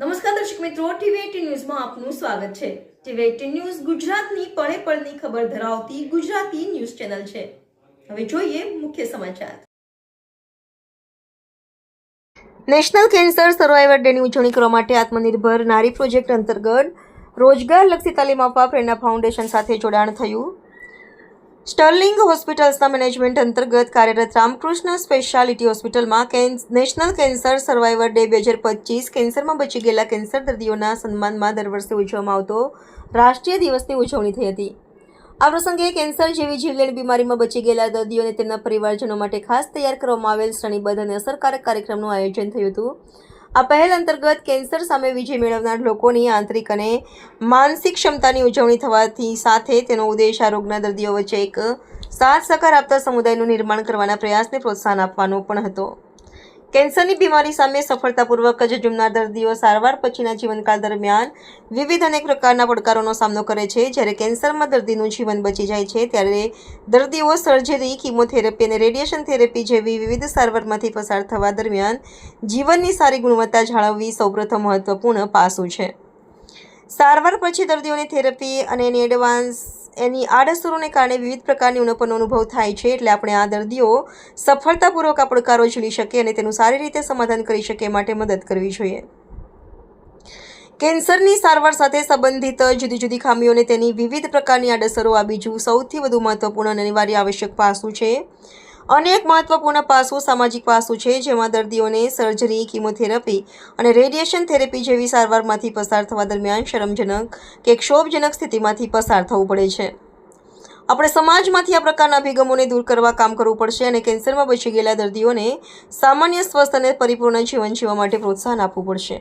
નમસ્કાર દર્શક મિત્રો ટીવી ન્યૂઝમાં આપનું સ્વાગત છે. ટીવી એટીન ન્યૂઝ ગુજરાતની પળે પળની ખબર ધરાવતી ગુજરાતી ન્યૂઝ ચેનલ છે. હવે જોઈએ મુખ્ય સમાચાર. નેશનલ કેન્સર સર્વાઈવર ડેની ઉજવણી કરવા માટે આત્મનિર્ભર નારી પ્રોજેક્ટ અંતર્ગત રોજગારલક્ષી તાલીમ આપવા પ્રેરણા ફાઉન્ડેશન સાથે જોડાણ થયું. સ્ટર્લિંગ હોસ્પિટલ્સના મેનેજમેન્ટ અંતર્ગત કાર્યરત રામકૃષ્ણ સ્પેશિયાલિટી હોસ્પિટલમાં નેશનલ કેન્સર સર્વાઈવર ડે બે હજાર પચીસ કેન્સરમાં બચી ગયેલા કેન્સર દર્દીઓના સન્માનમાં દર વર્ષે ઉજવવામાં આવતો રાષ્ટ્રીય દિવસની ઉજવણી થઈ હતી. આ પ્રસંગે કેન્સર જેવી જીવલેણ બીમારીમાં બચી ગયેલા દર્દીઓને તેમના પરિવારજનો માટે ખાસ તૈયાર કરવામાં આવેલ શ્રેણીબદ્ધ અને અસરકારક કાર્યક્રમનું આયોજન થયું હતું. આ પહેલ અંતર્ગત કેન્સર સામે વિજય મેળવનાર લોકોની આંતરિક અને માનસિક ક્ષમતાની ઉજવણી થવાથી સાથે તેનો ઉદ્દેશ આ રોગના દર્દીઓ વચ્ચે એક સાથ સહકાર આપતા સમુદાયનું નિર્માણ કરવાના પ્રયાસને પ્રોત્સાહન આપવાનો પણ હતો. કેન્સરની બીમારી સામે સફળતાપૂર્વક જ ઝઝુમનાર દર્દીઓ સારવાર પછીના જીવનકાળ દરમિયાન વિવિધ અનેક પ્રકારના પડકારોનો સામનો કરે છે. જ્યારે કેન્સરમાં દર્દીનું જીવન બચી જાય છે, ત્યારે દર્દીઓ સર્જરી, કિમોથેરાપી અને રેડિયેશન થેરેપી જેવી વિવિધ સારવારમાંથી પસાર થવા દરમિયાન જીવનની સારી ગુણવત્તા જાળવવી સૌપ્રથમ મહત્વપૂર્ણ પાસું છે. સારવાર પછી દર્દીઓને થેરપી અને એડવાન્સ એની આડઅસરોને કારણે વિવિધ પ્રકારની ઉણપનો અનુભવ થાય છે એટલે આપણે આ દર્દીઓ સફળતાપૂર્વક આ પડકારો ઝીલી શકે અને તેનું સારી રીતે સમાધાન કરી શકે માટે મદદ કરવી જોઈએ. કેન્સરની સારવાર સાથે સંબંધિત જુદી જુદી ખામીઓને તેની વિવિધ પ્રકારની આડઅસરો આ બીજું સૌથી વધુ મહત્વપૂર્ણ અને અનિવાર્ય આવશ્યક પાસું છે. અનેક મહત્વપૂર્ણ પાસું સામાજિક પાસું છે, જેમાં દર્દીઓને સર્જરી કિમોથેરાપી અને રેડિયેશન થેરેપી જેવી સારવારમાંથી પસાર થવા દરમિયાન શરમજનક કે ક્ષોભજનક સ્થિતિમાંથી પસાર થવું પડે છે. આપણે સમાજમાંથી આ પ્રકારના અભિગમોને દૂર કરવા કામ કરવું પડશે અને કેન્સરમાં બચી ગયેલા દર્દીઓને સામાન્ય સ્વસ્થ અને પરિપૂર્ણ જીવન જીવવા માટે પ્રોત્સાહન આપવું પડશે.